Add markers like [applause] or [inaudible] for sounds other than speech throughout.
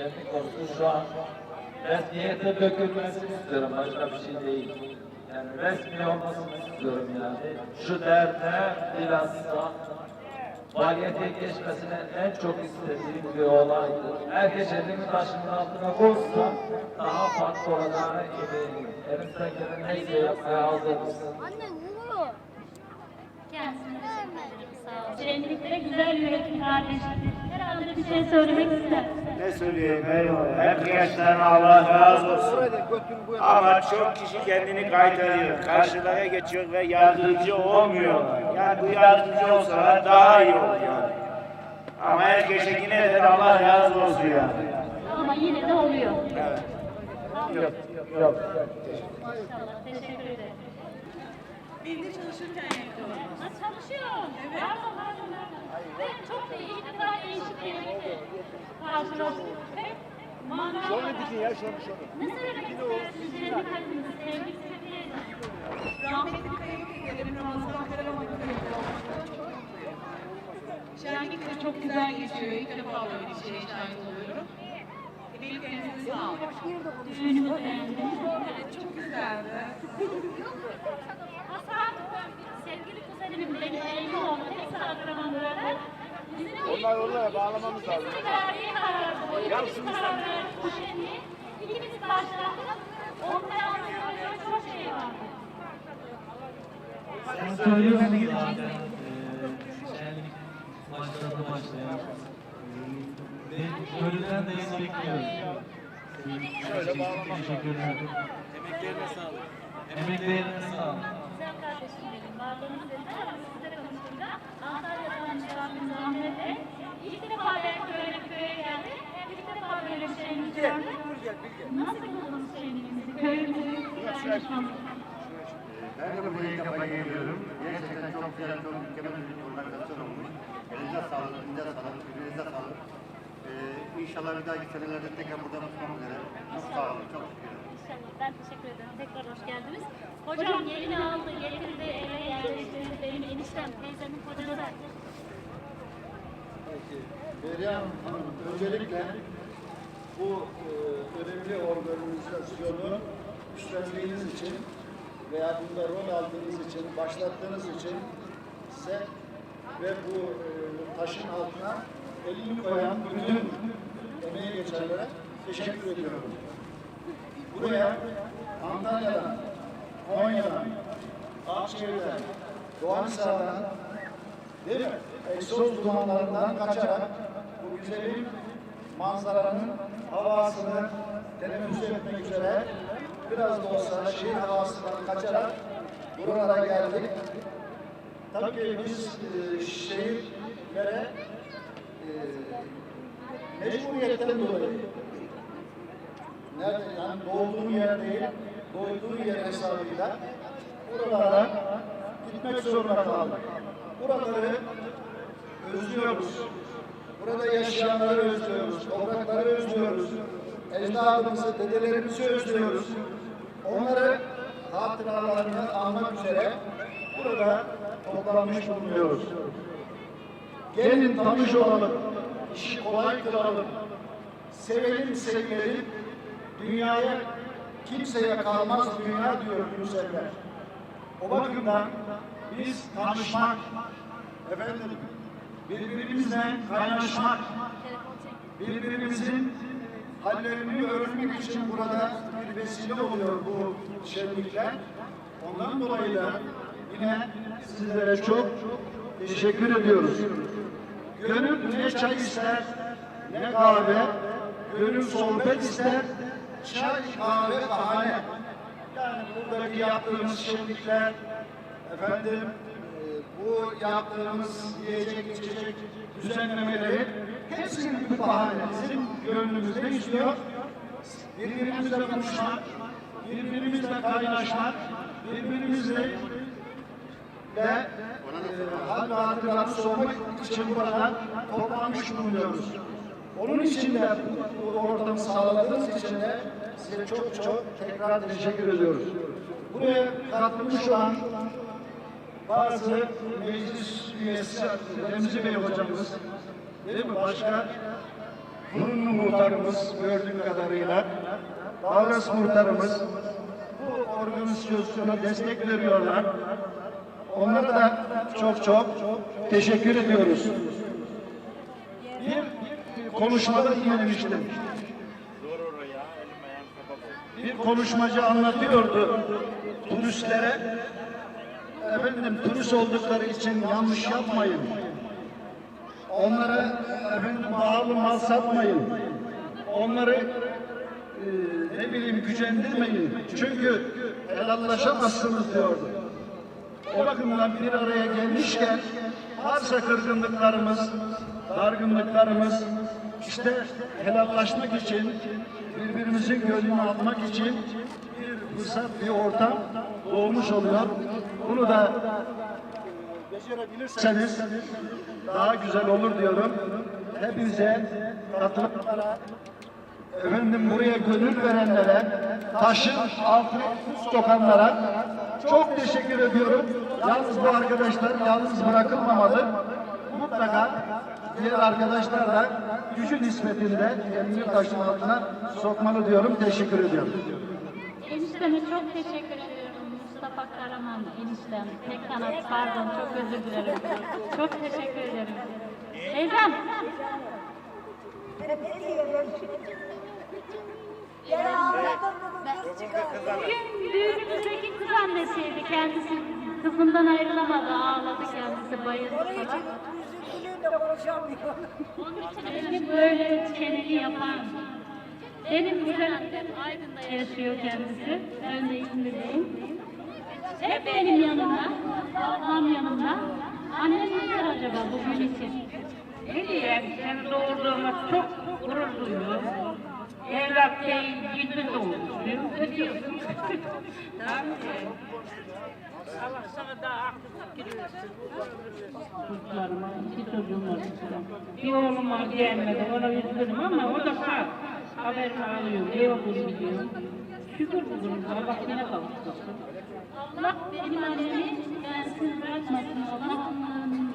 şenlik olsun şu an resmiyete dökülmesini istiyorum. Başka bir şey değil. Yani resmi olmasını istiyorum yani. Şu derde bilhassa faaliyete geçmesini en çok istediğim bir olaydı. Herkes elini taşının altına koysa daha farklı olacağına eminim. Elimizden gelen neyse yapmaya hazırız. Şenliklere güzel yönetim kardeşim. Herhalde bir şey söylemek ister. Ne söyleyeyim eyvallah. Hep gençlerin Allah razı olsun. Ama çok kişi kendini kaytarıyor. Karşılara geçiyor ve yardımcı olmuyorlar. Yani bu yardımcı olsalar daha iyi olur yani. Ama herkese yine de Allah razı olsun yani. Ama yine de oluyor. Evet. Yok. Yok. İnşallah. Teşekkür ederim. Evde çalışırken yaptım. Ha çalışıyor. Evet. Pardon, pardon, Ben çok da iyi defa değişik bir yemekle karşılaştım. Hep mangal. Şöyle dikin ya, şöyle şöyle. Ne söylemek istersiniz? Şenlik hakkında, sevgi seviyeyle. Rahmetli kayınpederim Ramazan Karaman'ın Şenlik de çok güzel geçiyor. İlk defa böyle bir şeye şahit oluyorum. Emeklerinize sağlık. Düğünümü beğendiniz. Evet, çok güzeldi. Hasan, sevgili kuzenimin benim evli oğlu, hepsi akrabaları. Onlar oraya bağlamamız lazım. Karardı. İkimiz. Ondan sonra çok şey vardı. Sen söylüyorsun zaten. başladı başlayan. Ve köylüden de bekliyoruz. Şöyle Teşekkürler. Emeklerine sağlık. Emeklerine sağlık. Güzel kardeşim benim. Varlığınız konuştuğumda Antalya'dan Şahin Ahmet Bey ilk defa belki böyle bir köye geldi. İlk defa böyle bir şeyimiz gördü. Nasıl buldunuz şeyimizi, köyümüzü, kaynaşmamızı? Ben de buraya ilk defa geliyorum. Gerçekten çok güzel, çok mükemmel bir organizasyon olmuş. Elinize sağlık, elinize sağlık, birbirinize sağlık. Ee, inşallah bir dahaki senelerde tekrar burada buluşmak üzere. Çok sağ olun, çok teşekkür ederim. İnşallah. Ben teşekkür ederim. Tekrar hoş geldiniz. Hocam gelini aldı, getirdi, eve yerleştirdi. Benim eniştem, teyzemin kocası. Meryem Hanım, öncelikle bu e, önemli organizasyonu üstlendiğiniz için veya bunda rol aldığınız için, başlattığınız için size ve bu e, taşın altına elini koyan bütün emeği geçenlere teşekkür ediyorum. Buraya Antalya'dan, Konya'dan, Akşehir'den, Doğanhisar'dan, Değil mi? Egzoz dumanlarından kaçarak bu güzelim manzaranın havasını teneffüs etmek üzere biraz da olsa şehir havasından kaçarak buralara geldik. Tabii biz e, şehirlere e, mecburiyetten dolayı nerede yani doğduğun yer değil, doyduğun yer hesabıyla buralara gitmek zorunda kaldık. Buraları özlüyoruz. Burada yaşayanları özlüyoruz. Toprakları özlüyoruz. Ecdadımızı, dedelerimizi özlüyoruz. Onları hatıralarını almak üzere burada toplanmış bulunuyoruz. Gelin tanış olalım, işi kolay kılalım. Sevelim, sevmeyelim. Dünyaya kimseye kalmaz dünya diyor Yunus. O bakımdan biz tanışmak, efendim birbirimizle kaynaşmak, birbirimizin hallerini öğrenmek için burada bir vesile oluyor bu şenlikler. Ondan dolayı da yine sizlere çok teşekkür ediyoruz. Gönül ne çay ister, ne kahve, gönül sohbet ister, çay, kahve, bahane. Yani buradaki yaptığımız şenlikler, efendim e, bu yaptığımız yiyecek, içecek düzenlemeleri hepsinin bir bahane. Bizim gönlümüzde istiyor. Birbirimizle konuşmak, birbirimizle kaynaşmak, birbirimizle ve e, hal ve hatırlarını sormak için burada toplanmış bulunuyoruz. Onun için de bu ortamı sağladığınız için de size çok çok tekrar teşekkür ediyoruz. Buraya katılmış olan bazı meclis üyesi Remzi Bey hocamız, değil mi? Başka Fırınlı muhtarımız gördüğüm kadarıyla, Davras muhtarımız bu organizasyona destek veriyorlar. Onlara da çok çok teşekkür ediyoruz. Bir konuşmada dinlemiştim. Bir konuşmacı anlatıyordu turistlere efendim turist oldukları için yanlış yapmayın. Onlara efendim pahalı mal satmayın. Onları e, ne bileyim gücendirmeyin. Çünkü helallaşamazsınız diyordu. O bakımdan bir araya gelmişken varsa kırgınlıklarımız, dargınlıklarımız işte helallaşmak için, birbirimizin gönlünü almak için bir fırsat, bir ortam doğmuş oluyor. Bunu da becerebilirseniz daha güzel olur diyorum. Hepinize katılanlara, efendim buraya gönül verenlere, taşın altına tuz sokanlara çok teşekkür ediyorum. Yalnız bu arkadaşlar yalnız bırakılmamalı. Mutlaka diğer arkadaşlar da gücü nispetinde elini taşın altına sokmalı diyorum. Teşekkür ediyorum. Enişteme çok teşekkür ediyorum. Mustafa Karaman eniştem. Tek kanat pardon çok özür dilerim. Çok teşekkür ederim. Teyzem. Bugün düğünümüzdeki kız annesiydi kendisi. Kızından ayrılamadı, ağladı kendisi, bayıldı falan. Onun için beni böyle çeneli yapan, benim güzel annem Aydın'da yaşıyor kendisi. Ben de İzmir'deyim. Hep benim yanımda, ablam yanımda. Annem nedir acaba bugün için? Ne diyeyim, seni doğurduğuma çok gurur duyuyorum. Evlat değil, ciddi doğmuşsun, ödüyorsun. Tamam mı? Allah sana daha aklı fikir versin. Çocuklarıma, iki çocuğum var. Bir oğlum var gelmedi, ona üzgünüm ama o da sağ. Haberini alıyorum, ev okulu gidiyorum. Şükür bu durumda, Allah yine kavuştursun. Allah benim annemi bensiz bırakmasın. Allah onların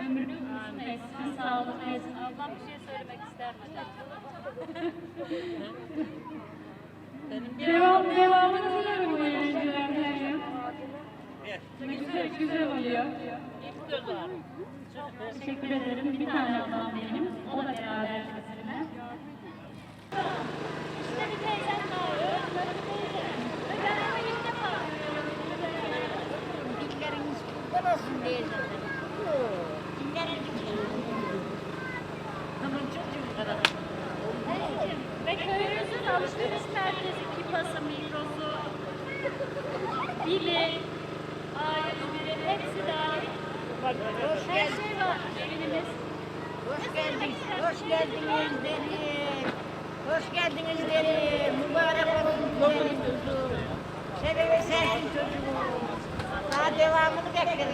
ömrünü uzun etsin, sağlık etsin. Allah bir şey söylemek ister [laughs] Devam, devamını dilerim bu eğlencelerden ya. Güzel, güzel oluyor. Teşekkür ederim. Bir tane ablam benim. O da beraber bizimle. İşte bir teyzem var. Öyle bir teyzem. Ve ben onu ilk defa görüyorum. Dilleriniz kurban olsun teyze. Dilleriniz Tamam çocuğum kadar. Anneciğim, Ve köyümüzün alışveriş merkezi Kipası, Migros'u, Bili, A101'i hepsi dahil. Her şey var evimiz. Hoş geldiniz. Hoş geldiniz derim. Hoş geldiniz derim. Mübarek olsun derim çocuğum. Sebebi sensin çocuğum. Daha devamını yapacaklar.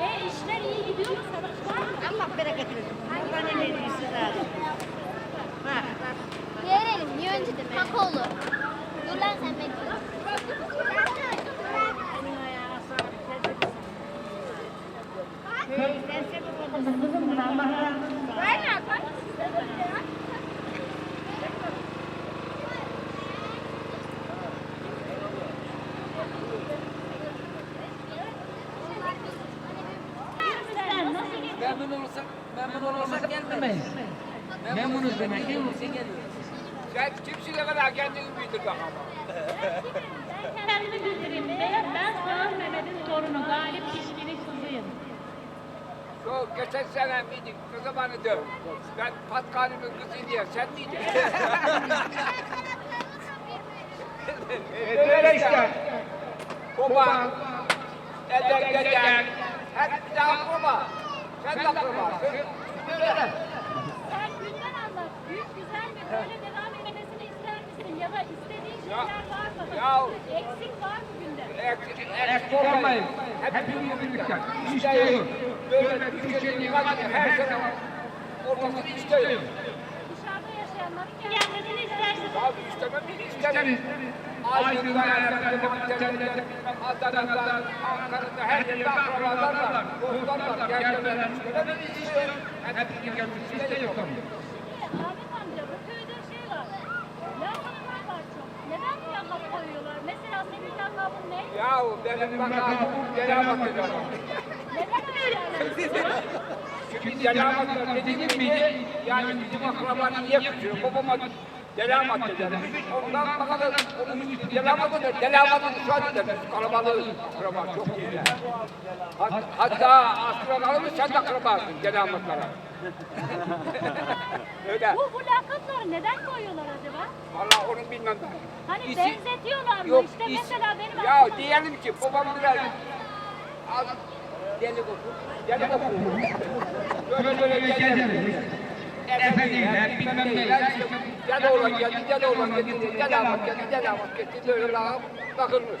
E işler iyi gidiyor mu satışlar? Allah bereket versin. Kurban ederim size. Bak bak. Yerelim, niye önce de Hak olur. Dur lan sen bekle. Köyden sebep oldum. Kızım Allah razı olsun. Sizler nasıl gidiyor? Memnun olsak, memnun olsak gelmeyiz. Memnunuz demek değil mi? Sen kimsin ne kadar kendini büyütür bakalım. [laughs] Ben kendimi bildireyim. Ben, ben Sağır Mehmet'in torunu Galip kızıyım. Şu geçen sene miydik, ne zamanı diyor. Ben Patkali'nin kızı diye, sen miydin? [laughs] Böyle işte. Baba, elden gelen, hep bir daha kurma. Sen de kurmasın. Böyle. Sen günden anlat. Büyük güzel mi? Böyle devam etmesini ister misin? Ya da istediğin şeyler var mı? Ya. Eksik var mı günde? Eksik, eksik olmayın. Hepimiz birlikte. İstiyoruz. Böyle şey var ki her sene olmasını istiyoruz. Dışarıda yaşayan bayanların gelmesini istersiniz. Abi istemem mi? İsteriz. Aydın'da, Ersen'de, bilmem Adana'da, Ankara'da, her yerde akrabalar var. Dostlar var. Gelmeler istemem mi? İstiyorum. Hepsinin gelmesini istiyorum. Ahmet amca bu köyde şey var. Lakaplar var çok. Neden bu lakap koyuyorlar? Mesela senin lakabın ne? Yahu benim bakalım Selamat ederim. Çünkü Selamat dediğim miydi? Yani bizim akrabanın niye küçüğü? Babama Selamat ederim. Ondan bakalım onun eder. Selamat'ın şu an eder. Kalabalığız. Akraba çok iyiler. Hat, hatta akrabalarımız sen de akrabasın Selamat'lara. [laughs] Öyle. Bu, bu lakapları neden koyuyorlar acaba? Vallahi onu bilmem ben. Hani İsim- benzetiyorlar mı? Yok, işte is- mesela benim Ya diyelim ki babam biraz az deli kokur, deli kokur. Böyle böyle gelir. Efendiler, bilmem neyler, işte deli olan geldi, deli olan geldi, deli amat geldi, deli amat geldi, böyle lağım bakılmış.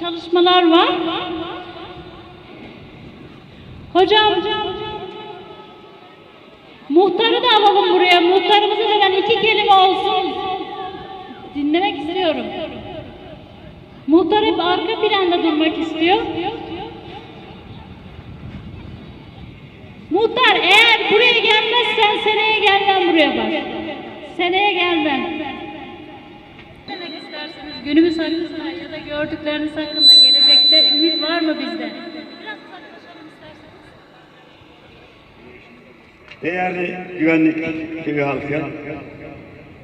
çalışmalar var. Hocam, muhtarı da alalım buraya. Muhtarımızı da ben iki kelime olsun dinlemek istiyorum. Muhtar hep arka planda durmak istiyor. Muhtar eğer buraya gelmezsen seneye gelmem buraya bak. Seneye gelmem. Günümüz hakkında ya da gördükleriniz hakkında gelecekte ümit var mı bizde? Değerli güvenlik köyü halkı,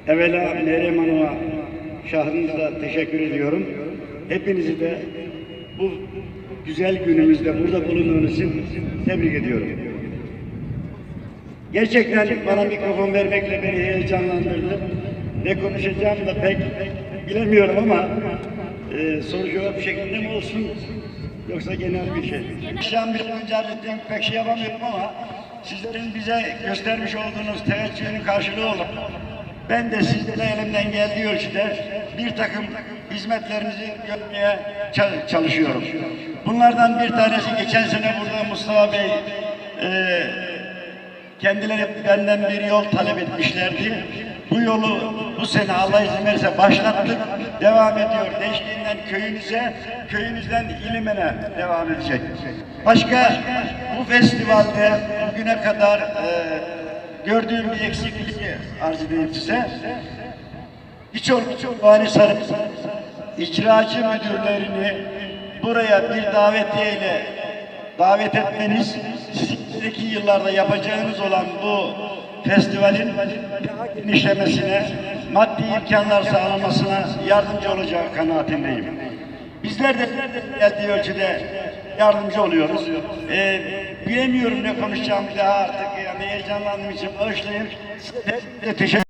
evvela Meryem Hanım'a şahsınızda teşekkür ediyorum. Hepinizi de bu güzel günümüzde burada bulunduğunuz için tebrik ediyorum. Gerçekten bana mikrofon vermekle beni heyecanlandırdı. Ne konuşacağımı da pek bilemiyorum ama e, soru cevap şeklinde mi olsun yoksa genel bir şey. Akşam bir önce hallettiğim pek şey yapamıyorum ama sizlerin bize göstermiş olduğunuz teveccühün karşılığı olarak ben de sizlere elimden geldiği ölçüde bir takım hizmetlerinizi görmeye ça- çalışıyorum. Bunlardan bir tanesi geçen sene burada Mustafa Bey e, Kendileri benden bir yol talep etmişlerdi. Bu yolu bu sene Allah izin verirse başlattık. Devam ediyor. Deştiğinden köyünüze, köyünüzden İlimen'e devam edecek. Başka bu festivalde bugüne kadar e, gördüğüm bir eksiklik arz edeyim size. Birçok vali sarıp icracı müdürlerini buraya bir davetiyeyle davet etmeniz önümüzdeki yıllarda yapacağınız olan bu festivalin daha maddi imkanlar sağlamasına yardımcı olacağı kanaatindeyim. Bizler de geldiği ölçüde yardımcı oluyoruz. Ee, bilemiyorum ne konuşacağımı daha artık yani heyecanlandığım için bağışlayın. Teşekkür